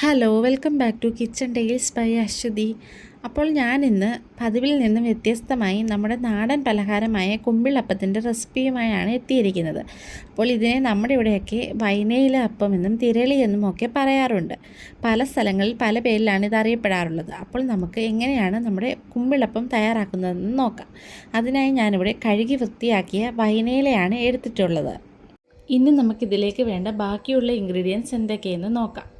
Hello welcome back to kitchen dales by Aswathy അപ്പോൾ ഞാനിന്ന് പതിവിൽ നിന്നും വ്യത്യസ്തമായി നമ്മുടെ നാടൻ പലഹാരമായ കുമ്പിളപ്പത്തിന്റെ റെസിപ്പിയുമായാണ് എത്തിയിരിക്കുന്നത്. അപ്പോൾ ഇതിനെ നമ്മുടെ ഇവിടെയൊക്കെ വൈനയില അപ്പം എന്നും തിരളി എന്നും ഒക്കെ പറയാറുണ്ട്. പല സ്ഥലങ്ങളിൽ പല പേരിലാണ് ഇത് അറിയപ്പെടാറുള്ളത്. അപ്പോൾ നമുക്ക് എങ്ങനെയാണ് നമ്മുടെ കുമ്പിളപ്പം തയ്യാറാക്കുന്നതെന്ന് നോക്കാം. അതിനായി ഞാനിവിടെ കഴുകി വൃത്തിയാക്കിയ വൈനയിലയാണ് എടുത്തിട്ടുള്ളത്. ഇനി നമുക്കിതിലേക്ക് വേണ്ട ബാക്കിയുള്ള ഇൻഗ്രീഡിയൻസ് എന്തൊക്കെയെന്ന് നോക്കാം.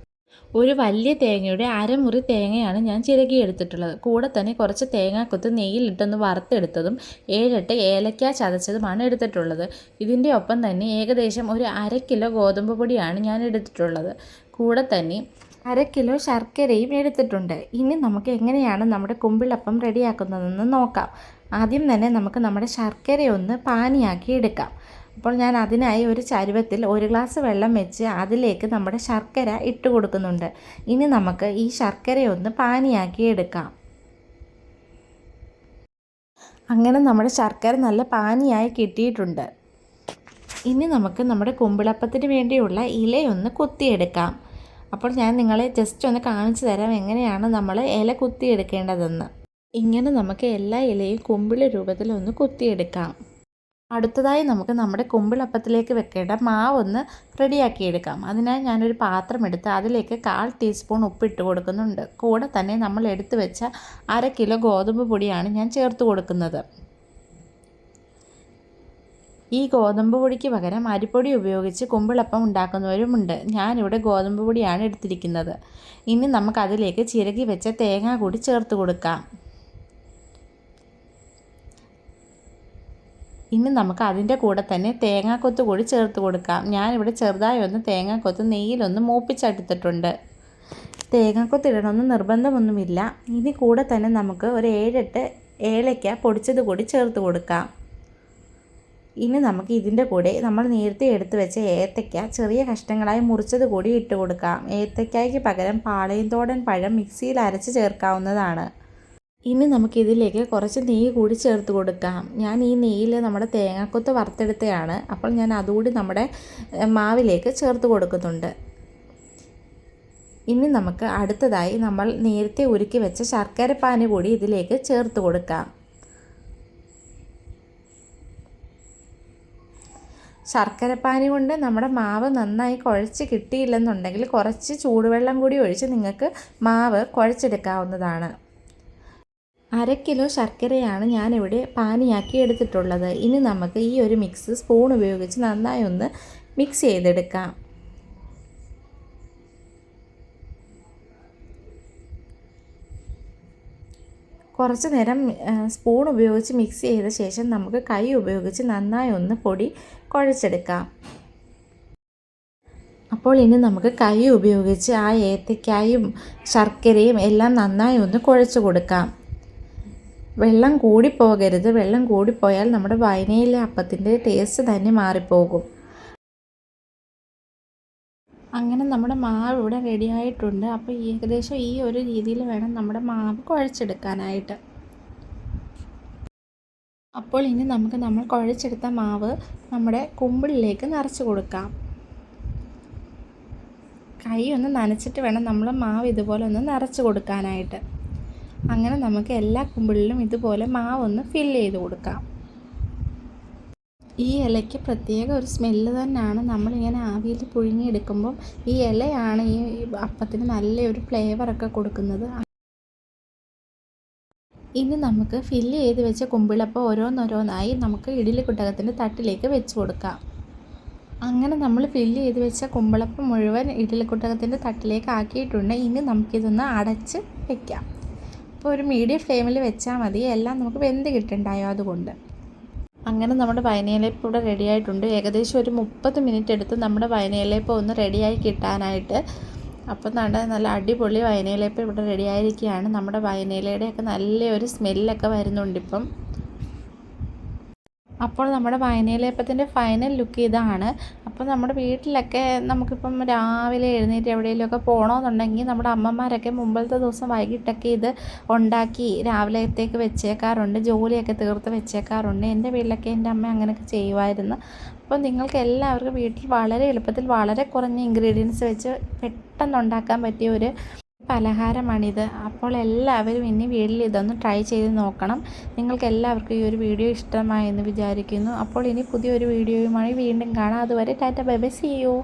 ഒരു വലിയ തേങ്ങയുടെ അരമുറി തേങ്ങയാണ് ഞാൻ ചിരകിയെടുത്തിട്ടുള്ളത്. കൂടെ തന്നെ കുറച്ച് തേങ്ങാക്കൊത്ത് നെയ്യിലിട്ടൊന്ന് വറുത്തെടുത്തതും ഏഴെട്ട് ഏലക്ക ചതച്ചതുമാണ് എടുത്തിട്ടുള്ളത്. ഇതിന്റെ ഒപ്പം തന്നെ ഏകദേശം ഒരു അര കിലോ ഗോതമ്പ് പൊടിയാണ് ഞാൻ എടുത്തിട്ടുള്ളത്. കൂടെ തന്നെ അര കിലോ ശർക്കരയും എടുത്തിട്ടുണ്ട്. ഇനി നമുക്ക് എങ്ങനെയാണ് നമ്മുടെ കുമ്പിളപ്പം റെഡിയാക്കുന്നതെന്ന് നോക്കാം. ആദ്യം തന്നെ നമുക്ക് നമ്മുടെ ശർക്കരയൊന്ന് പാനിയാക്കി എടുക്കാം. അപ്പോൾ ഞാൻ അതിനായി ഒരു ചരുവത്തിൽ ഒരു ഗ്ലാസ് വെള്ളം വെച്ച് അതിലേക്ക് നമ്മുടെ ശർക്കര ഇട്ട് കൊടുക്കുന്നുണ്ട്. ഇനി നമുക്ക് ഈ ശർക്കരയൊന്ന് പാനിയാക്കി എടുക്കാം. അങ്ങനെ നമ്മുടെ ശർക്കര നല്ല പാനിയായി കിട്ടിയിട്ടുണ്ട്. ഇനി നമുക്ക് നമ്മുടെ കുമ്പിളപ്പത്തിന് വേണ്ടിയുള്ള ഇലയൊന്ന് കുത്തിയെടുക്കാം. അപ്പോൾ ഞാൻ നിങ്ങളെ ജസ്റ്റ് ഒന്ന് കാണിച്ചു തരാം എങ്ങനെയാണ് നമ്മൾ ഇല കുത്തിയെടുക്കേണ്ടതെന്ന്. ഇങ്ങനെ നമുക്ക് എല്ലാ ഇലയും കുമ്പിള രൂപത്തിൽ ഒന്ന് കുത്തിയെടുക്കാം. അടുത്തതായി നമുക്ക് നമ്മുടെ കുമ്പിളപ്പത്തിലേക്ക് വെക്കേണ്ട മാവ് ഒന്ന് റെഡിയാക്കി എടുക്കാം. അതിനായി ഞാനൊരു പാത്രം എടുത്ത് അതിലേക്ക് കാൽ ടീസ്പൂൺ ഉപ്പിട്ട് കൊടുക്കുന്നുണ്ട്. കൂടെ തന്നെ നമ്മൾ എടുത്തു വെച്ച അര കിലോ ഗോതമ്പ് പൊടിയാണ് ഞാൻ ചേർത്ത് കൊടുക്കുന്നത്. ഈ ഗോതമ്പ് പൊടിക്ക് പകരം അരിപ്പൊടി ഉപയോഗിച്ച് കുമ്പിളപ്പം ഉണ്ടാക്കുന്നവരുമുണ്ട്. ഞാനിവിടെ ഗോതമ്പ് പൊടിയാണ് എടുത്തിരിക്കുന്നത്. ഇനി നമുക്കതിലേക്ക് ചിരകി വെച്ച തേങ്ങ കൂടി ചേർത്ത് കൊടുക്കാം. ഇനി നമുക്ക് അതിന്റെ കൂടെ തന്നെ തേങ്ങാക്കൊത്ത് കൂടി ചേർത്ത് കൊടുക്കാം. ഞാനിവിടെ ചെറുതായി ഒന്ന് തേങ്ങാക്കൊത്ത് നെയ്യിലൊന്ന് മൂപ്പിച്ചെടുത്തിട്ടുണ്ട്. തേങ്ങാക്കൊത്ത് ഇടണമെന്ന് നിർബന്ധമൊന്നുമില്ല. ഇനി കൂടെ തന്നെ നമുക്ക് ഒരു ഏഴെട്ട് ഏലയ്ക്ക പൊടിച്ചത് കൂടി ചേർത്ത് കൊടുക്കാം. ഇനി നമുക്ക് ഇതിന്റെ കൂടെ നമ്മൾ നേരത്തെ എടുത്തു വെച്ച ഏത്തയ്ക്ക ചെറിയ കഷ്ണങ്ങളായി മുറിച്ചത് കൂടി ഇട്ട് കൊടുക്കാം. ഏത്തയ്ക്കായ്ക്ക് പകരം പാളയത്തോടൻ പഴം മിക്സിയിൽ അരച്ച് ചേർക്കാവുന്നതാണ്. ഇനി നമുക്കിതിലേക്ക് കുറച്ച് നെയ്യ് കൂടി ചേർത്ത് കൊടുക്കാം. ഞാൻ ഈ നെയ്യിൽ നമ്മുടെ തേങ്ങാക്കൊത്ത് വറുത്തെടുത്തതാണ് അപ്പോൾ ഞാൻ അതുകൂടി നമ്മുടെ മാവിലേക്ക് ചേർത്ത് കൊടുക്കുന്നുണ്ട്. ഇനി നമുക്ക് അടുത്തതായി നമ്മൾ നേരത്തെ ഉരുക്കി വെച്ച ശർക്കര പാന് കൂടി ഇതിലേക്ക് ചേർത്ത് കൊടുക്കാം. ശർക്കരപ്പാനി കൊണ്ട് നമ്മുടെ മാവ് നന്നായി കുഴച്ച് കിട്ടിയില്ലെന്നുണ്ടെങ്കിൽ കുറച്ച് ചൂടുവെള്ളം കൂടി ഒഴിച്ച് നിങ്ങൾക്ക് മാവ് കുഴച്ചെടുക്കാവുന്നതാണ്. അര കിലോ ശർക്കരയാണ് ഞാനിവിടെ പാനിയാക്കി എടുത്തിട്ടുള്ളത്. ഇനി നമുക്ക് ഈ ഒരു മിക്സ് സ്പൂൺ ഉപയോഗിച്ച് നന്നായി ഒന്ന് മിക്സ് ചെയ്തെടുക്കാം. കുറച്ച് നേരം സ്പൂൺ ഉപയോഗിച്ച് മിക്സ് ചെയ്ത ശേഷം നമുക്ക് കൈ ഉപയോഗിച്ച് നന്നായി ഒന്ന് പൊടി കുഴച്ചെടുക്കാം. അപ്പോൾ ഇനി നമുക്ക് കൈ ഉപയോഗിച്ച് ആ ഏത്തക്കായും ശർക്കരയും എല്ലാം നന്നായി ഒന്ന് കുഴച്ച് കൊടുക്കാം. വെള്ളം കൂടിപ്പോകരുത്. വെള്ളം കൂടിപ്പോയാൽ നമ്മുടെ വയനയിലെ അപ്പത്തിന്റെ ടേസ്റ്റ് തന്നെ മാറിപ്പോകും. അങ്ങനെ നമ്മുടെ മാവ് ഇവിടെ റെഡി ആയിട്ടുണ്ട്. അപ്പോൾ ഏകദേശം ഈ ഒരു രീതിയിൽ വേണം നമ്മുടെ മാവ് കുഴച്ചെടുക്കാനായിട്ട്. അപ്പോൾ ഇനി നമുക്ക് നമ്മൾ കുഴച്ചെടുത്ത മാവ് നമ്മുടെ കുമ്പിളിലേക്ക് നിറച്ച് കൊടുക്കാം. കൈ ഒന്ന് നനച്ചിട്ട് വേണം നമ്മൾ മാവ് ഇതുപോലെ ഒന്ന് നിറച്ച് കൊടുക്കാനായിട്ട്. അങ്ങനെ നമുക്ക് എല്ലാ കുമ്പിളിലും ഇതുപോലെ മാവൊന്ന് ഫില്ല് ചെയ്ത് കൊടുക്കാം. ഈ ഇലയ്ക്ക് പ്രത്യേക ഒരു സ്മെല്ല് തന്നെയാണ്. നമ്മളിങ്ങനെ ആവിയിൽ പുഴുങ്ങിയെടുക്കുമ്പം ഈ ഇലയാണ് ഈ അപ്പത്തിന് നല്ലൊരു ഫ്ലേവറൊക്കെ കൊടുക്കുന്നത്. ഇനി നമുക്ക് ഫില്ല് ചെയ്ത് വെച്ച കുമ്പിളപ്പം ഓരോന്നോരോന്നായി നമുക്ക് ഇഡലി കുട്ടകത്തിന്റെ തട്ടിലേക്ക് വെച്ച് കൊടുക്കാം. അങ്ങനെ നമ്മൾ ഫില്ല് ചെയ്ത് വെച്ച കുമ്പിളപ്പം മുഴുവൻ ഇഡലി കുട്ടകത്തിന്റെ തട്ടിലേക്ക് ആക്കിയിട്ടുണ്ട്. ഇനി നമുക്കിതൊന്ന് അടച്ച് വെക്കാം. അപ്പോൾ ഒരു മീഡിയം ഫ്ലെയിമിൽ വെച്ചാൽ മതി. എല്ലാം നമുക്ക് വെന്ത് കിട്ടുണ്ടായോ അതുകൊണ്ട്. അങ്ങനെ നമ്മുടെ വയനയിലേപ്പ് ഇവിടെ റെഡി ആയിട്ടുണ്ട് ഏകദേശം ഒരു മുപ്പത് മിനിറ്റ് എടുത്ത് നമ്മുടെ വയനയിലേപ്പ് ഒന്ന് റെഡിയായി കിട്ടാനായിട്ട്. അപ്പോൾ നട നല്ല അടിപൊളി വയനയിലേപ്പ് ഇവിടെ റെഡി ആയിരിക്കുകയാണ് നമ്മുടെ വയനയിലയുടെയൊക്കെ നല്ലൊരു സ്മെല്ലൊക്കെ വരുന്നുണ്ട് ഇപ്പം അപ്പോൾ നമ്മുടെ വയനയിലേപ്പത്തിന്റെ ഫൈനൽ ലുക്ക് ഇതാണ്. അപ്പോൾ നമ്മുടെ വീട്ടിലൊക്കെ നമുക്കിപ്പം രാവിലെ എഴുന്നേറ്റ് എവിടെയെങ്കിലുമൊക്കെ പോകണമെന്നുണ്ടെങ്കിൽ നമ്മുടെ അമ്മമാരൊക്കെ മുമ്പത്തെ ദിവസം വൈകിട്ടൊക്കെ ഇത് ഉണ്ടാക്കി രാവിലത്തേക്ക് വെച്ചേക്കാറുണ്ട് ജോലിയൊക്കെ തീർത്ത് വെച്ചേക്കാറുണ്ട്. എന്റെ വീട്ടിലൊക്കെ എന്റെ അമ്മ അങ്ങനെയൊക്കെ ചെയ്യുമായിരുന്നു. അപ്പോൾ നിങ്ങൾക്ക് എല്ലാവർക്കും വീട്ടിൽ വളരെ എളുപ്പത്തിൽ വളരെ കുറഞ്ഞ ഇൻഗ്രീഡിയൻസ് വെച്ച് പെട്ടെന്ന് ഉണ്ടാക്കാൻ പറ്റിയ ഒരു പലഹാരമാണിത്. അപ്പോൾ എല്ലാവരും ഇനി വീട്ടിൽ ഇതൊന്ന് ട്രൈ ചെയ്ത് നോക്കണം. നിങ്ങൾക്ക് എല്ലാവർക്കും ഈ ഒരു വീഡിയോ ഇഷ്ടമായെന്ന് വിചാരിക്കുന്നു. അപ്പോൾ ഇനി പുതിയൊരു വീഡിയോയുമായി വീണ്ടും കാണാം. അതുവരെ tata bye bye see you